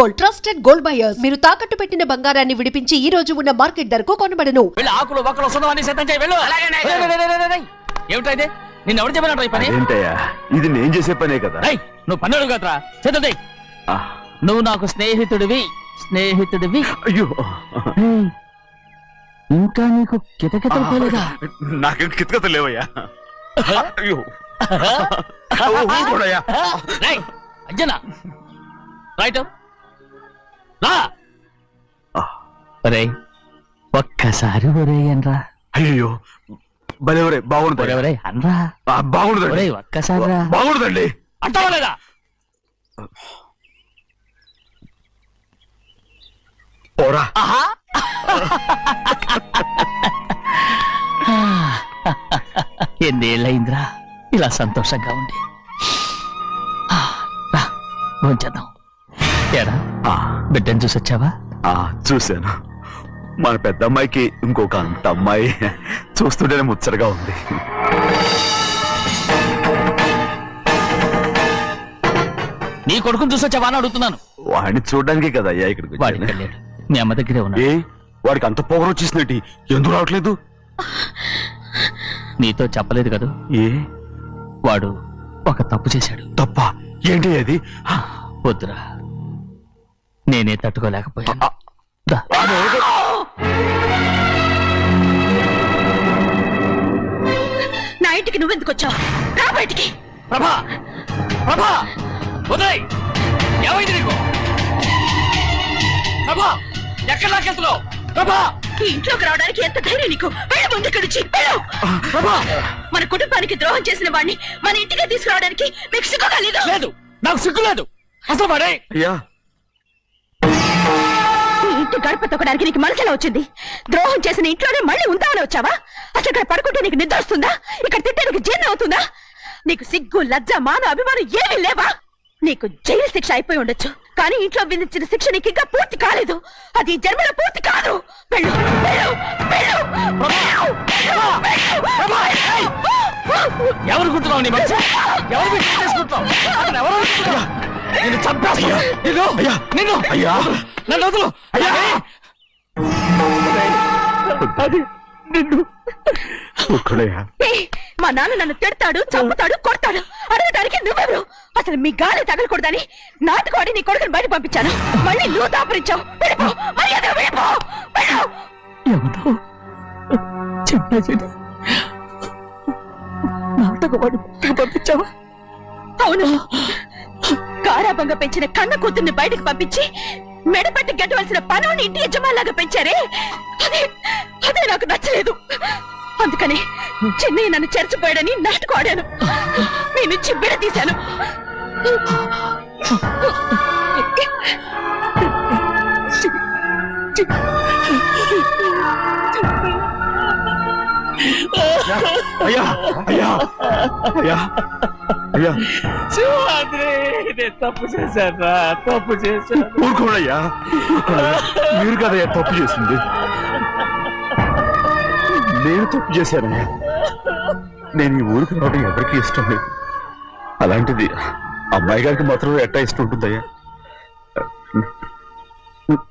Gold trusted gold buyers. మీరు తాకట్టు పెట్టిన బంగారాన్ని విడిపించి ఈ రోజు ఉన్న మార్కెట్ ధరకు కొనబడను. వెళ్ళి ఆకులు ఒక్కలు వస్తుందో అన్ని సిద్ధం చేయి వెళ్ళు. ఏమిటా ఇది? నిన్ను ఎవరు చెప్పినట్టు ఈ పని? ఏంటయ్యా ఇది నేను చేసే పనే కదా. రేయ్, నువ్వు పన్నెడు కదరా. సిద్ధం చేయి ఆ, నువ్వు నాకు స్నేహితుడివి స్నేహితుడివి. అయ్యో. ఇంకా నీకు కితకితలు పోలేదా? నాకేం కితకత లేవయ్యా. అయ్యో. ఊరుకోడయ్యా. రేయ్, అంజనా రైట్. రా. ఒరే ఒక్కసారి ఒరే అనరా అయ్యో భలే ఒరే బాగుంటుంది ఒరే అనరా. ఆ, బాగుండదండి ఒరే ఒక్కసారి రా బాగుండదండి అంటావా లేదా పోరా ఎన్నేళ్ళయిందిరా? ఇలా సంతోషంగా ఉండి. రా భోంచేద్దాం. ఆ, బిడ్డను చూసి వచ్చావా? ఆ, చూశాను. మన పెద్ద అమ్మాయికి ఇంకొక అంత అమ్మాయి. చూస్తుంటేనే ముచ్చటగా ఉంది. నీ కొడుకుని చూసి వచ్చావా అని అడుగుతున్నాను. వాడిని చూడడానికే కదా అయ్యా ఇక్కడికి వచ్చాను. మీ అమ్మ దగ్గరే ఉన్నాడు. ఏ వాడికి అంత పొగరు వచ్చేసినట్టు ఎందుకు రావట్లేదు? నీతో చెప్పలేదు కదా. ఏ? వాడు ఒక తప్పు చేశాడు. తప్ప? ఏంటి అది? వద్దురా. నేనే తట్టుకోలేకపోయాను. దా. నా ఇంటికి నువ్వెందుకు వచ్చావు రా బయటికి. ప్రభా! ప్రభా! వదిలేయ్! ఏమైంది నీకు? ప్రభా! ఎక్కడ లాకెళ్తున్నావు ప్రభా! ఈ ఇంట్లోకి రావడానికి ఎంత ధైర్యం నీకు? వెళ్ళ ముందు ఇక్కడి నుంచి. వెళ్ళు. ప్రభా! మన కుటుంబానికి ద్రోహం చేసిన వాడిని మన ఇంటికి తీసుకురావడానికి మీకు సిగ్గుగా లేదు. లేదు. నాకు సిగ్గు లేదు. అసలు వాడే. అయ్యా ఇంటి గడప తొక్కడానికి నీకు మనసులో వచ్చింది? ద్రోహం చేసిన ఇంట్లోనే మళ్ళీ ఉందామని వచ్చావా? అసలు ఇక్కడ పడుకుంటే నీకు నిద్ర వస్తుందా? ఇక్కడ తింటే నీకు జీర్ణం అవుతుందా? నీకు సిగ్గు లజ్జ మాన అభిమానం ఏమీ లేవా? నీకు జైలు శిక్ష అయిపోయి ఉండొచ్చు. కానీ ఇంట్లో విధించిన శిక్ష నీకు ఇంకా పూర్తి కాలేదు. అది జన్మలో పూర్తి కాదు. వెళ్ళు వెళ్ళు వెళ్ళు. ఎవరు గుర్తున్నావు నీ మనిషి ఎవరు పెట్టి చేసుకుంటున్నావు అతను ఎవరు అనుకుంటున్నావు? నిన్ను చంపేస్తా నిన్ను అయ్యా. నిన్ను. అయ్యా. నన్ను వదులు. అయ్యా. అది నిన్ను. మా నాన్న నన్ను తిడతాడు చంపుతాడు కొడతాడు. అసలు మీ గాలి తగలకూడదని నాటుకోడి నీ కొడుకుని బయట పంపించాను. మళ్ళీ నువ్వు దాపరించావు. ఎవరు? చెప్పేది నాటకవాడు పంపించావా? అవును. గారాబంగా పెంచిన కన్న కూతుర్ని బయటకు పంపించి మెడపెట్టి గెట్టవలసిన పనుని ఇంటి యజమానిలాగా పెంచారే? అదే అదే నాకు నచ్చలేదు. అందుకని చిన్నయ్య నన్ను చెరచిపోయాడని నాటుకు ఆడాను మీ నుంచి బిడ తీశాను అయ్యా అయ్యా అయ్యా అయ్యా. శివాద్రి నేను తప్పు చేశాను తప్పు చేశాను. ఊరుకోడయ్యా ఊరుకోడయ్యా. మీరు కదయ్యా తప్పు చేసింది. నేను తప్పు చేశానయ్యా. నేను ఈ ఊరికి రావడం ఎవరికి ఇష్టం లేదు. అలాంటిది అమ్మాయి గారికి మాత్రం ఎట్టా ఇష్టం ఉంటుందయ్యా?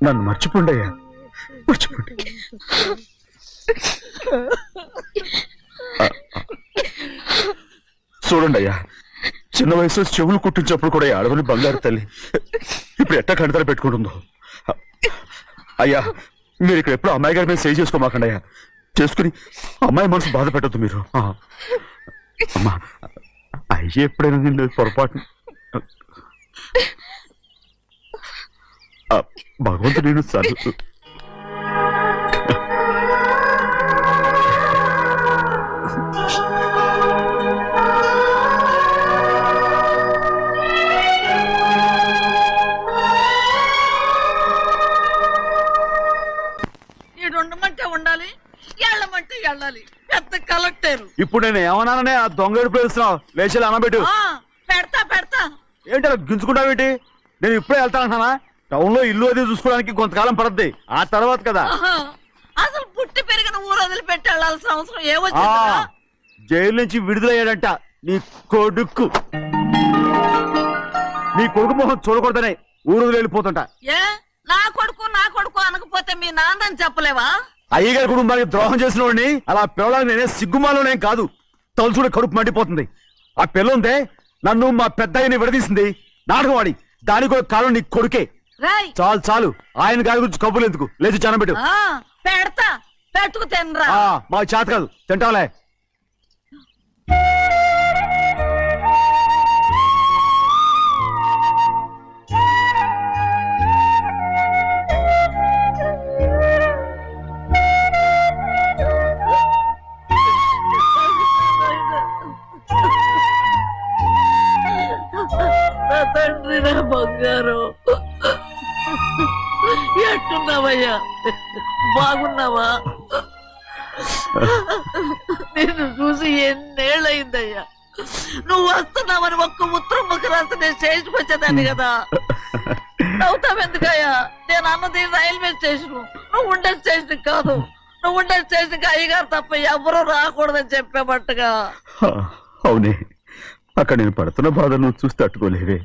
నన్ను మర్చిపోండి అయ్యా. మర్చిపోండి. చూడండి అయ్యా. చిన్న వయసులో చెవులు కుట్టించినప్పుడు కూడా ఈ బంగారు తల్లి. ఇప్పుడు ఎట్టా కంటతల పెట్టుకుంటుందో? అయ్యా మీరు ఇక్కడ ఎప్పుడు అమ్మాయి గారి మీద సేవ్ చేసుకోమాకండి అయ్యా. చేసుకుని అమ్మాయి మనసు బాధ పెట్టద్దు మీరు. అమ్మా అయ్యి ఎప్పుడైనా నిన్ను పొరపాటు భగవంతుడు నేను ఉండమంటే ఉండాలి వెళ్ళమంటే వెళ్ళాలి పెద్ద కలెక్టర్? ఇప్పుడు నేను ఏమన్నాననే ఆ దొంగ ఎడుపు వేస్తున్నావు. లేచి అనబెట్టు ఏంటి అలా గింజుకుంటావేంటి? నేను ఇప్పుడే వెళ్తానంటున్నా టౌన్లో ఇల్లు అది చూసుకోవడానికి కొంతకాలం పడద్ది. ఆ తర్వాత కదా. అసలు పుట్టి పెరిగిన ఊరు వదిలిపెట్టి వెళ్ళాల్సిన అవసరం ఆ ఏమొచ్చిందిరా జైలు నుంచి విడుదలయ్యాడంట నీ కొడుకు. నీ కొడుకు మొహం చూడకూడదనే ఊరు వెళ్ళిపోతుంటా. ఏ నా కొడుకు నా కొడుకు అనకపోతే మీ నాన్నని చెప్పలేవా? అయ్యగారి కుటుంబానికి ద్రోహం చేసిన వాడిని అలా పిల్లడానికి నేనే సిగ్గుమాలోనేం కాదు. తలుచుకుంటే కడుపు మండిపోతుంది. ఆ పిల్ల ఉందే నన్ను మా పెద్దయ్యని విడదీసింది. నాటకం వాడి దానికి కూడా కాలం నీ కొడుకే. చాలు చాలు. ఆయన గారి గురించి కబుర్లు ఎందుకు? లేచి జనబెట్టు ఆ, పెడతా. పెట్టుకు తినరా. మా చేత కాదు. తింటాలే బంగారు. ఎట్టున్నావయ్యా? బాగున్నావా? నేను చూసి ఎన్నేళ్ళయిందయ్యా? నువ్వు వస్తున్నావని ఒక్క ఉత్తరం ముక్క రాస్తే నేను స్టేషన్కి వచ్చేదాన్ని కదా. నవ్వుతావెందుకయ్యా నేను అన్నది రైల్వే స్టేషన్ నువ్వు ఉండే స్టేషన్ కాదు. నువ్వు ఉండే స్టేషన్ అయ్యగారు తప్ప ఎవరూ రాకూడదని చెప్పేమట్టుగా అవునే. అక్కడ నేను పడుతున్న బాధ నువ్వు చూసి తట్టుకోలేవే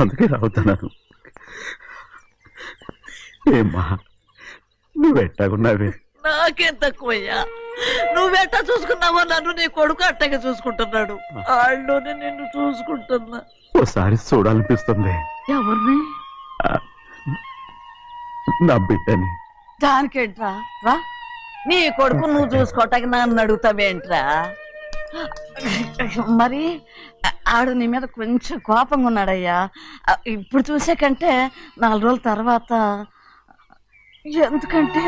అందుకే రావుతున్నాను ఏమ్మా నువ్వెట్టాగున్నావే. నాకేం తక్కువయ్యా? నువ్వెట్టా చూసుకున్నావో నన్ను నీ కొడుకు అట్టగా చూసుకుంటున్నాడు. ఆళ్ళలోనే నిన్ను చూసుకుంటున్నా. ఓసారి చూడాలనిపిస్తుంది. ఎవరిని? నా బిడ్డని. దానికేంట్రా? రా. నీ కొడుకు నువ్వు చూసుకోవటానికి నన్ను అడుగుతావేంట్రా? మరి ఆడు నీ మీద కొంచెం కోపంగా ఉన్నాడయ్యా. ఇప్పుడు చూసే కంటే నాలుగు రోజుల తర్వాత ఎందుకంటే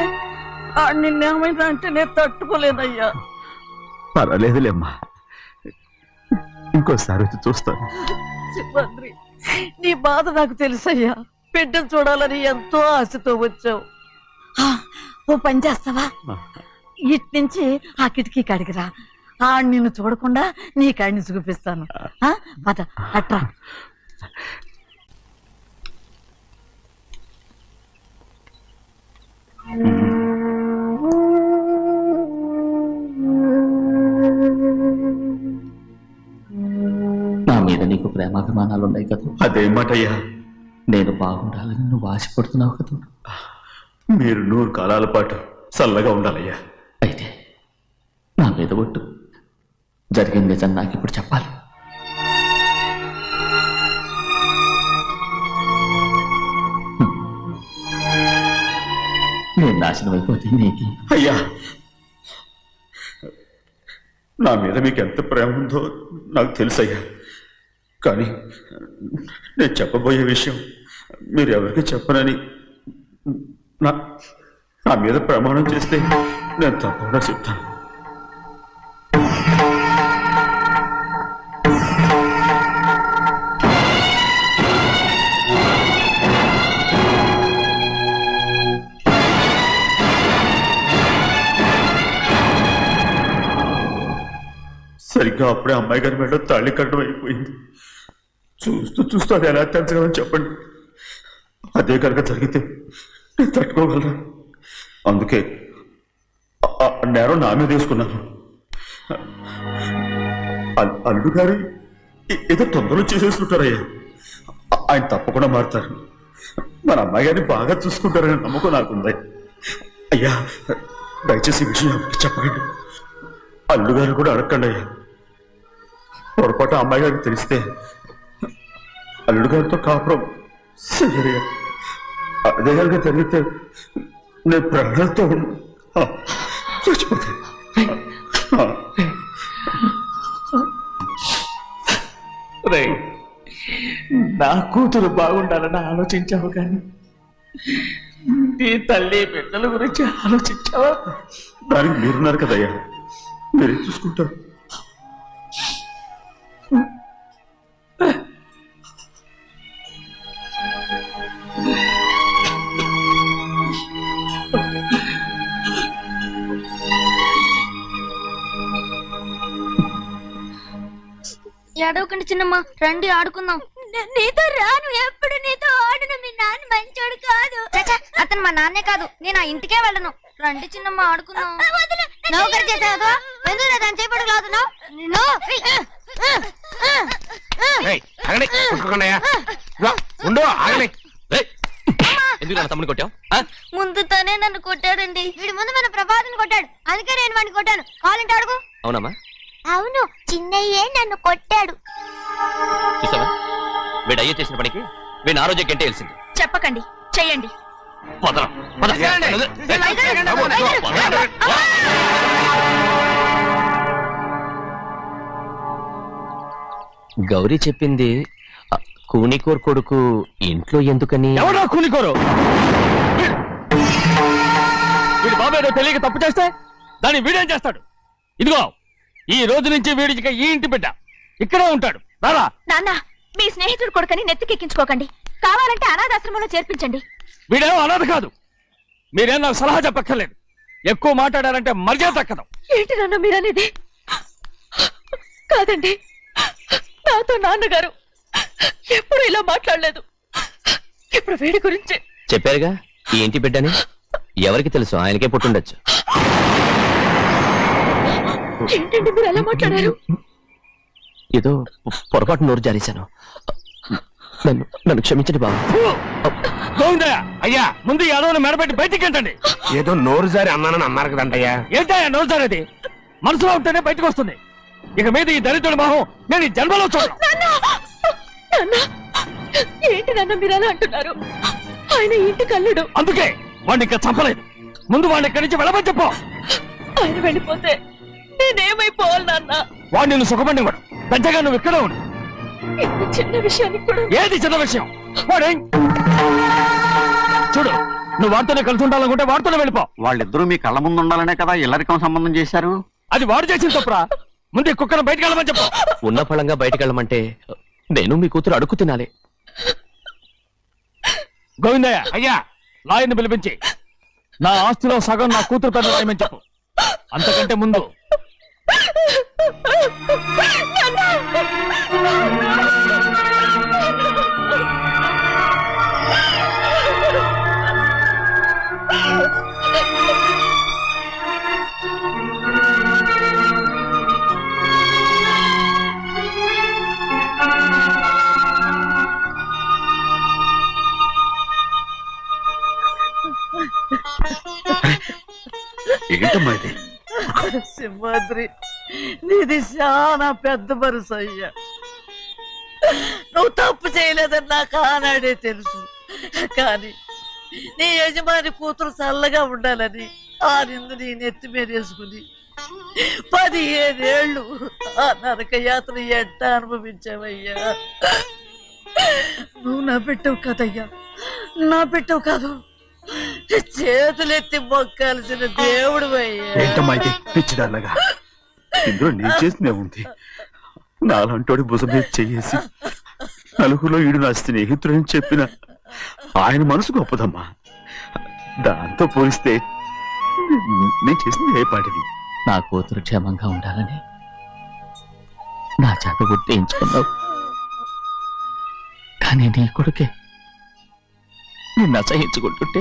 ఆడు నిన్నేమైందా అంటే నేను తట్టుకోలేదయ్యా. పర్వాలేదులేమ్మా. ఇంకోసారి వచ్చి చూస్తాను. నీ బాధ నాకు తెలుసయ్యా. బిడ్డను చూడాలని ఎంతో ఆశతో వచ్చావు. ఆ, ఓ పని చేస్తావా? ఇటు నుంచి ఆ కిటికీ కాడికి రా ఆ నిన్ను చూడకుండా నీ కాడిని చూపిస్తాను. ఆ, పద అట్రా. నా మీద నీకు ప్రేమాభిమానాలు ఉన్నాయి కదా? అదేమాటయ్యా? నేను బాగుండాలని నువ్వు ఆశపడుతున్నావు కదా? మీరు నూరు కాలాల పాటు చల్లగా ఉండాలయ్యా. అయితే నా మీద ఒట్టు. జరిగిన నిజం నాకు ఇప్పుడు చెప్పాలి. నేను నాశనం అయిపోతే నీకు? అయ్యా! నా మీద మీకు ఎంత ప్రేమ ఉందో నాకు తెలుసయ్యా. కానీ నేను చెప్పబోయే విషయం మీరు ఎవరికి చెప్పనని నా నా మీద ప్రమాణం చేస్తే నేను తప్పకుండా చెప్తాను. సరిగ్గా అప్పుడే అమ్మాయి గారి మెడ తాళి కట్టడం అయిపోయింది. చూస్తూ చూస్తూ అది ఎలా తెంచగలని చెప్పండి. అదే కనుక జరిగితే నేను తట్టుకోగలరా అందుకే నేరం నా మీద తీసుకున్నాను అల్లుడు గారు ఏదో తొందరలో చేసేస్తుంటారయ్యా ఆయన తప్పకుండా మారుతారు. మన అమ్మాయి గారిని బాగా చూసుకుంటారని నమ్మకం నాకుంది. అయ్యా దయచేసి విషయం చెప్పండి అల్లుగారు కూడా అడగండి అయ్యా పొరపాటు అమ్మాయి గారికి తెలిస్తే అల్లుడు గారితో కాపురం అదే కనుక జరిగితే నేను ప్రాణాలతో చచ్చిపోతాను రే నా కూతురు బాగుండాలని ఆలోచించావు కానీ నీ తల్లి బిడ్డల గురించి ఆలోచించావా? దానికి మీరున్నారు కదయ్యా. మీరే చూసుకుంటారు. ఏడవకండి చిన్నమ్మ రండి ఆడుకుందాం. నీతో రాను ఎప్పుడు నీతో ఆడను మీ నాన్న మంచోడు కాదు. అతను మా నాన్నే కాదు నేను ఆ ఇంటికే వెళ్ళను. రండి చిన్నమ్మ ఆడుకుందాం. నౌకరు చేసావు ఎందుకు దాని చేపడు లాదున్నావు ఉండు! ఎందుకు నా తమ్ముని కొట్టావు? ముందు తనే నన్ను కొట్టాడండి. వీడి ముందు మన ప్రభాతం కొట్టాడు. అందుకే నేను వాడిని కొట్టాను. కావాలంటే అడుగు అవునమ్మా. అవును చిన్నయ్యే నన్ను కొట్టాడు. చూసావా? వీడు అయ్యే చేసిన పనికి వీడిని ఆరోగ్యం కంటే తెలిసింది. చెప్పకండి చెయ్యండి. పదరా, పద. గౌరీ చెప్పింది ఆ, కూనికోర్ కొడుకు ఇంట్లో ఎందుకని? ఎవరో కూలికోరు వీడి బాబు ఏదో తెలియక తప్పు చేస్తే దాన్ని వీడేం చేస్తాడు? ఇదిగో ఈ రోజు నుంచి వీడికి ఈ ఇంటి బిడ్డ. ఇక్కడే ఉంటాడు. రారా. నాన్న మీ స్నేహితుడు కొడుకని నెత్తికెక్కించుకోకండి. కావాలంటే అనాథాశ్రమంలో చేర్పించండి. వీడేమో అనాథ కాదు. మీరేం నాకు సలహా చెప్పక్కర్లేదు. ఎక్కువ మాట్లాడారంటే మర్యాద తక్కదు ఏంటి నాన్న మీరనేది? కాదండి. నాతో నాన్నగారు ఎప్పుడు ఇలా మాట్లాడలేదు. ఇప్పుడు వీడి గురించి చెప్పారుగా ఈ ఇంటి బిడ్డని ఎవరికి తెలుసు? ఆయనకే పుట్టుండొచ్చు. ఏంటండి మీరు ఎలా మాట్లాడారు? ఏదో పొరపాటు నోరు జారేశాను. నన్ను నన్ను క్షమించండి బాబు. గోవిందయ్య అయ్యా ముందు అడవులు మెడబెట్టి బయటికి ఏంటండి ఏదో నోరు జారి అన్నానని అన్నారు కదంటయ్యా ఏంటయ్యా నోసారది మనసులో ఉంటేనే బయటకు వస్తుంది. ఇక మీద ఈ దరిద్రుడి మొహం నేను ఈ జన్మలో చూడను. నాన్న! ఏంటి నాన్న మీరు అలా అంటున్నారు? ఆయన ఇంటి కల్లుడు. అందుకే వాడిని ఇంకా చంపలేదు. ముందు వాడిని ఇక్కడి నుంచి వెళ్ళమని చెప్పు. ఆయన వెళ్ళిపోతే నేనేమైపోవాలి నాన్న? వాడిని నువ్వు సుఖపడివాడు పెద్దగా నువ్వు ఇక్కడే ఉండు. ఇంత చిన్న విషయానికి కూడా ఏది చిన్న విషయం? వాడే చూడు నువ్వు వాడితోనే కలిసి ఉండాలనుకుంటే వాడితోనే వెళ్ళిపో. వాళ్ళిద్దరూ మీ కళ్ళ ముందు ఉండాలనే కదా ఇల్లరికం సంబంధం చేశారు? అది వాడు చేసిన తప్పురా. ముందు ఈ కుక్కను బయటకు వెళ్ళమని చెప్పు. ఉన్న ఫలంగా బయటకు వెళ్ళమంటే నేను మీ కూతురు అడుగు తినాలి. గోవిందయ్య అయ్యా లాయర్ని పిలిపించి. నా ఆస్తిలో సగం నా కూతురు పెద్ద రాయమని చెప్పు. అంతకంటే ముందు. ఏంటమ్మా ఇది? సింహాద్రి నీది చాలా పెద్ద పరుసు అయ్యా. నువ్వు తప్పు చేయలేదని నాకు ఆనాడే తెలుసు. కానీ నీ యజమాని కూతురు చల్లగా ఉండాలని ఆ నిందు నీ నెత్తి మీద వేసుకుని పదిహేనేళ్ళు ఆ నరక యాత్ర ఎట్ట అనుభవించావయ్యా? నువ్వు నా పెట్టవు కదయ్యా. నా పెట్టవు కాదు. చేతులెత్తి మొక్కాల్సిన దేవుడు ఏంటమ్మా ఇది? ఇందులో నేను చేసినే ఉంది నాలంటోడి భుజం మీద చెయ్యేసి నలుగురిలో ఈడు నా స్నేహితుడని చెప్పిన ఆయన మనసు గొప్పదమ్మా. దాంతో పోలిస్తే నేను చేసింది ఏ పాటిది? నా కూతురు క్షేమంగా ఉండాలని నా చేత గుర్తించుకున్నావు. కానీ నీ కొడుకే నిన్ను అసహించుకుంటుంటే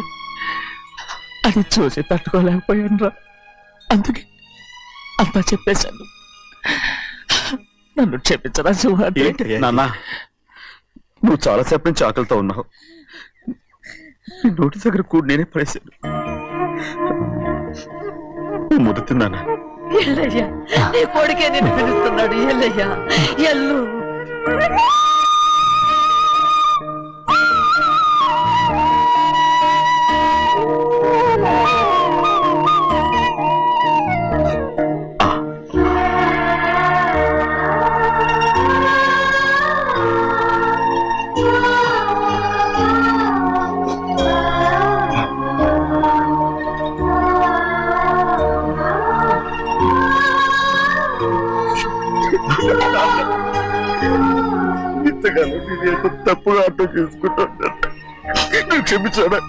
అది చూసి తట్టుకోలేకపోయాను రా అందుకే అంతా చెప్పేశాను. నన్ను క్షమించరా నాన్న నువ్వు చాలాసేపు నుంచి ఆకలితో ఉన్నావు. నీ నోటి దగ్గర కూడా నేనే పడేశాను. ముద్దు తిన్నానా? ఎల్లయ్యా నీ కొడుకే నిన్ను పిలుస్తున్నాడు. ఎల్లయ్యా ఎల్లు. తప్పుగా అర్థం క్షమించాడా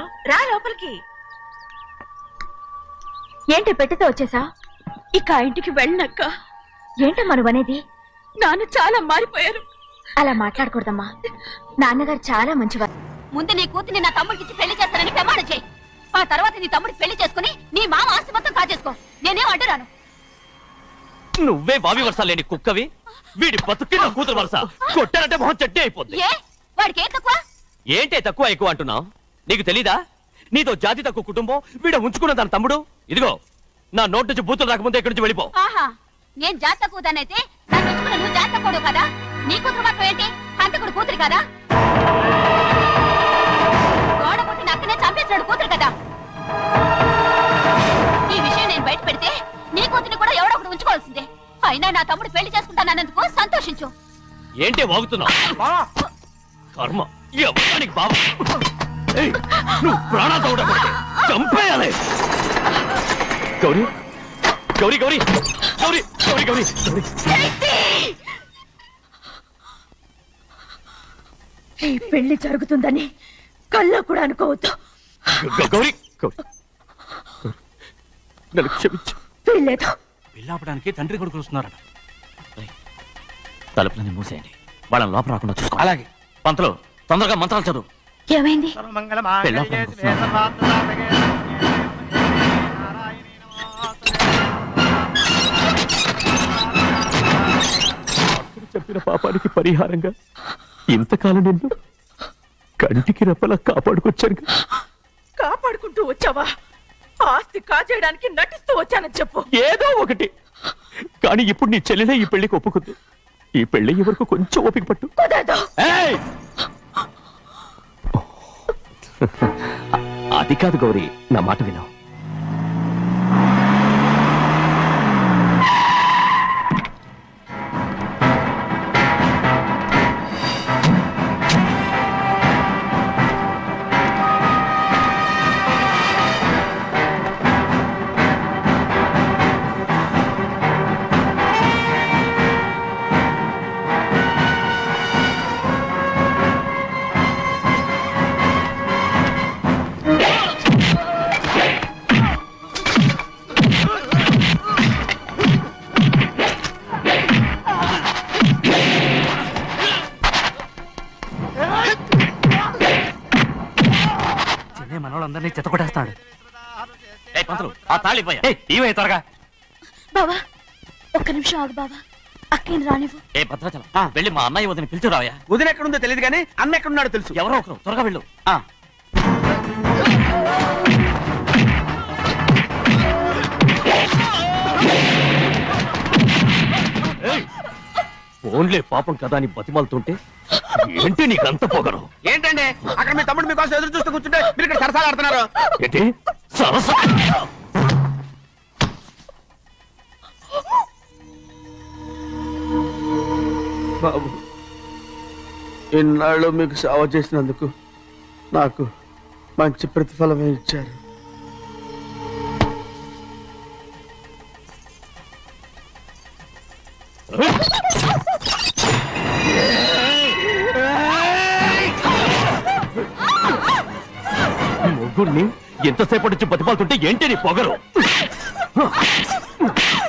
రా లోపలికి. ఏంటి పెట్టితో వచ్చేసా? ఇక ఆ ఇంటికి వెళ్ళనక్క. ఏంటమ్మా నువ్వు అనేది? నాన్న చాలా మారిపోయారు. అలా మాట్లాడకూడదమ్మా. నాన్నగారు చాలా మంచివారు. ముందు నీ కూతుని నా తమ్ముడికి పెళ్ళి చేస్తానని ప్రమాణం చేయి. ఆ తర్వాత నీ తమ్ముడికి పెళ్ళి చేసుకుని నీ మామ ఆస్తి మొత్తం కాజేసుకో. నేనేం అడ్డురాను నువ్వే బావి వరుస లేని కుక్కవి? వీడి బతుక్కి నా కూతురు వరుస. కొట్టానంటే మొహం చెట్టే అయిపోద్ది. ఏ? వాడికి ఏం తక్కువ? ఏంటే తక్కువ ఎక్కువ అంటున్నావు? నీకు తెలీదా? నీతో జాతి తక్కువ కుటుంబం వీడ ఉంచుకున్న తన తమ్ముడు. ఇదిగో నా నోటి నుంచి బూతులు రాకముందే ఇక్కడి నుంచి వెళ్ళిపో. ఆహా నేను జాత తక్కువదానైతే నన్ను ఉంచుకున్న నువ్వు జాత కదా? నీ కూతురు మాత్రం ఏంటి? హంతకుడు కూతురు కదా? గోడ చంపేసినాడు కూతురు కదా? ఈ విషయం నేను బయట పెడితే నీ కూతురిని కూడా ఎవడో ఒకడు ఉంచుకోవాల్సిందే. అయినా నా తమ్ముడు పెళ్ళి చేసుకుంటానన్నందుకు సంతోషించు. ఏంటే వాగుతున్నావు? కర్మ. ఎవరికి బావ. ఏయ్, నువ్వు ప్రాణాలు తోడకూడదు చంపేయాలి. గౌరీ గౌరీ గౌరీ గౌరీ గౌరీ గౌరీ. గౌరీ ఈ పెళ్ళి జరుగుతుందని కల్లో కూడా అనుకోవద్దు. గౌరీ గౌరీ. నన్ను క్షమించు. వీల్లేదు. పెళ్ళాపడానికి తండ్రి కొడుకులు వస్తున్నారట. తలుపులని మూసేయండి. వాళ్ళని లోపల రాకుండా చూసుకో అలాగే. పంతలు తొందరగా మంత్రాలు చదువు. ఏమైంది. చెప్పిన పాపానికి పరిహారంగా ఇంతకాలం నిన్ను కంటికి రెప్పలా కాపాడుకొచ్చాను కాపాడుకుంటూ వచ్చావా? ఆస్తి కాజేయడానికి నటిస్తూ వచ్చానని చెప్పు. ఏదో ఒకటి. కానీ ఇప్పుడు నీ చెల్లెలే ఈ పెళ్ళికి ఒప్పుకుంది. ఈ పెళ్ళి వరకు కొంచెం ఓపిక పట్టు! అది కాదు గౌరీ నా మాట విను. చెన్నై మనోళ్ళందరినీ చెత్తకొట్టేస్తాడు ఆ తాళి పోయా. ఇవే త్వరగా. బావా ఒక్క నిమిషం ఆగు బావా. అక్కేం రానివ్వు. ఏ భద్రాచలం వెళ్ళి మా అన్నయ్య వదిన పిలిచిరావయ్యా వదిన ఎక్కడుందో తెలియదు కానీ అన్న ఎక్కడున్నాడో తెలుసు. ఎవరో ఒకరు త్వరగా వెళ్ళు. ఫోన్లే పాపం కదా అని బతిమాలుతుంటే ఏంటి నీకంత పొగరు? ఏంటండి? అక్కడ మీ తమ్ముడు మీకోసం ఎదురు చూస్తూ కూర్చుంటే మీరు ఇక్కడ సరసాలు ఆడుతున్నారు. ఏంటి? సరస? బాబు ఇన్నాళ్ళు మీకు సేవ చేసినందుకు నాకు మంచి ప్రతిఫలమే ఇచ్చారు. ముగ్గురిని ఎంతసేపటి నుంచి బతిమాలుతుంటే ఏంటి నీ పొగరు?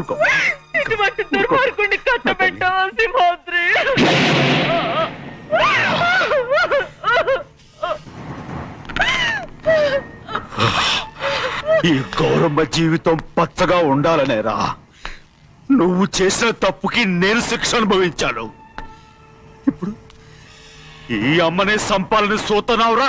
ఊరుకో ఇటువంటి దుర్మార్గుడిని కట్టబెట్టావా సింహాద్రి. ఈ గౌరమ్మ జీవితం పచ్చగా ఉండాలనేరా. నువ్వు చేసిన తప్పుకి నేను శిక్ష అనుభవించాను. ఇప్పుడు ఈ అమ్మనే సంపాలని సోతనావురా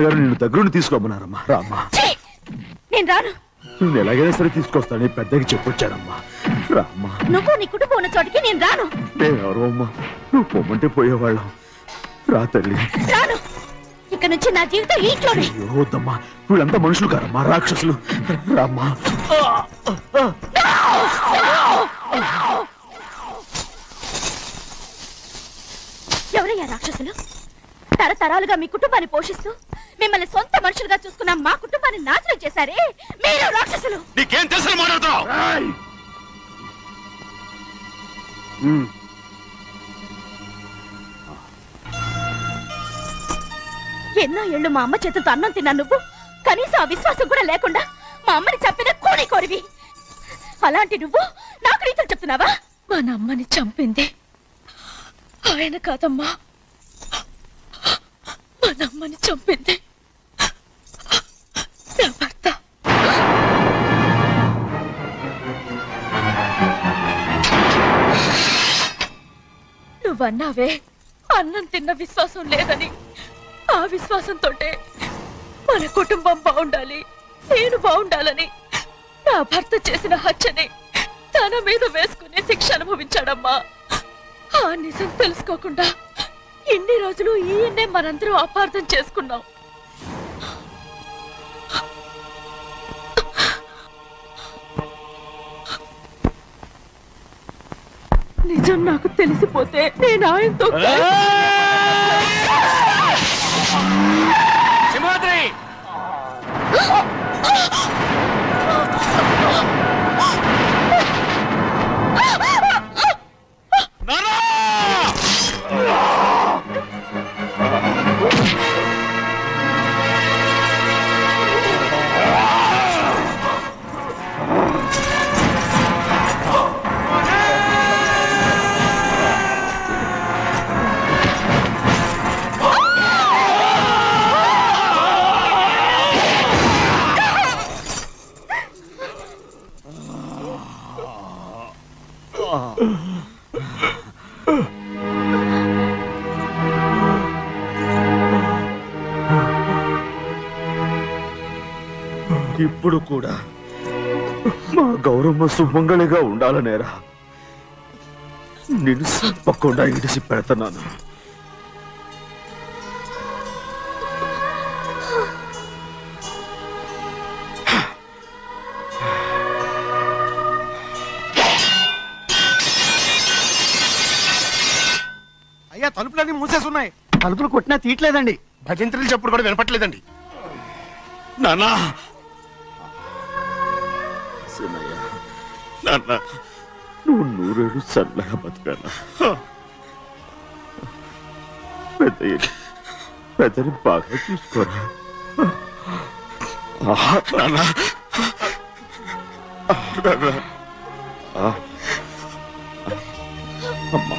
నాన్నగారు నిన్ను దగ్గరుండి తీసుకోమన్నారమ్మా రామ్మా! నేను రాను. నువ్వు ఎలాగైనా సరే తీసుకొస్తానని పెద్దకి చెప్పొచ్చానమ్మా రామ్మా. నువ్వు నీ కుటుంబం ఉన్న చోటికి నేను రాను. మేమెవరో అమ్మా. నువ్వు పొమ్మంటే పోయేవాళ్ళం. రా తల్లి. రాను. ఇక నుంచి నా జీవితం ఈ ఇంట్లోనే అయ్యో వద్దమ్మా. వీళ్ళంతా మనుషులు కారమ్మా రాక్షసులు. రామ్మా. ఎవరయ్యా రాక్షసులు? తరతరాలుగా మీ కుటుంబాన్ని పోషిస్తూ మిమ్మల్ని సొంత మనుషులుగా చూసుకున్న మా కుటుంబాన్ని నాశనం చేశారే? మీరు రాక్షసులు! నీకేం తెలుసు. ఎన్నో ఏళ్ళు మా అమ్మ చేతులతో అన్నం తిన్నా నువ్వు. కనీసం ఆ విశ్వాసం కూడా లేకుండా మా అమ్మని చంపిన కూలి కోరివి. అలాంటి నువ్వు నాకు రీతులు చెప్తున్నావా? మా అమ్మని చంపింది. ఆయన కాదమ్మా. మా అమ్మని చంపింది. నువ్వన్నావే? అన్నం తిన్న విశ్వాసం లేదని. ఆ విశ్వాసంతో మన కుటుంబం బాగుండాలి. నేను బాగుండాలని నా భర్త చేసిన హత్యని తన మీద వేసుకుని శిక్ష అనుభవించాడమ్మా. ఆ నిజం తెలుసుకోకుండా ఇన్ని రోజులు ఈయన్నే మనందరం అపార్థం చేసుకున్నాం. నిజం నాకు తెలిసిపోతే నేను ఆయనతో సింహాద్రి! ఇప్పుడు కూడా మా గౌరమ్మ సుమంగళిగా ఉండాలనేరా. నేను తప్పకుండా ఇడిసి పెడుతున్నాను. తలుపులన్నీ మూసేసి ఉన్నాయి తలుపులు కొట్టినా తీయట్లేదండి. భజంత్రులు చెప్పుడు కూడా వినపట్లేదండి. నానా సినయ్య నాన్న. నువ్వు నూరేళ్ళు చల్లగా బతకాల పెద్దయ్య పెద్దని బాగా చూసుకోరా. అమ్మా.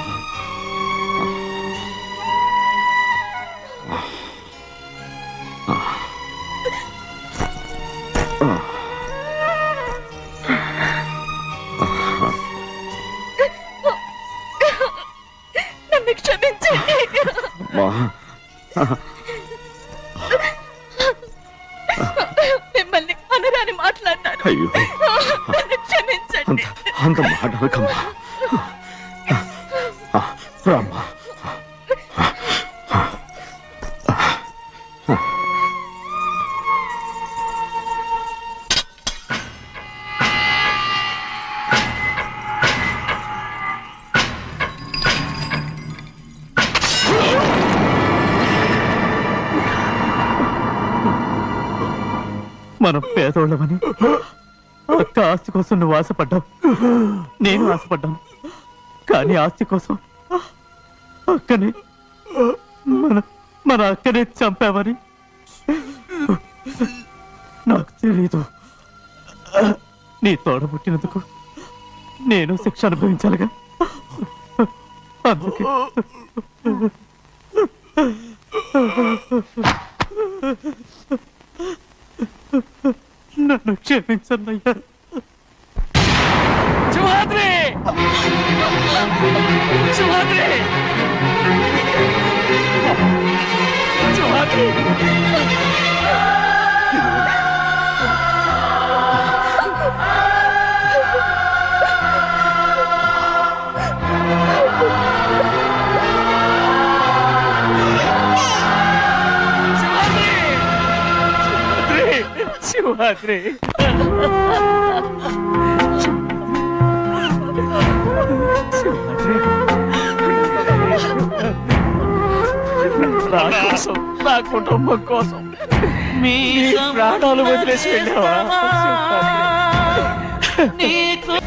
మనం పేదోళ్ళమని. అక్క ఆస్తి కోసం నువ్వు ఆశపడ్డావు. నేను ఆశపడ్డాను. కానీ ఆస్తి కోసం అక్కని మన మన అక్కనే చంపామని నాకు తెలీదు. నీ తోడ పుట్టినందుకు నేను శిక్ష అనుభవించాలిగా. అందుకే నన్ను క్షమించన్నయ్యా. సింహాద్రి! సింహాద్రి! సింహాద్రి! సింహాద్రి నా కోసం నా కుటుంబం కోసం మీ ప్రాణాలు వదిలేసి వెళ్ళావా నీకు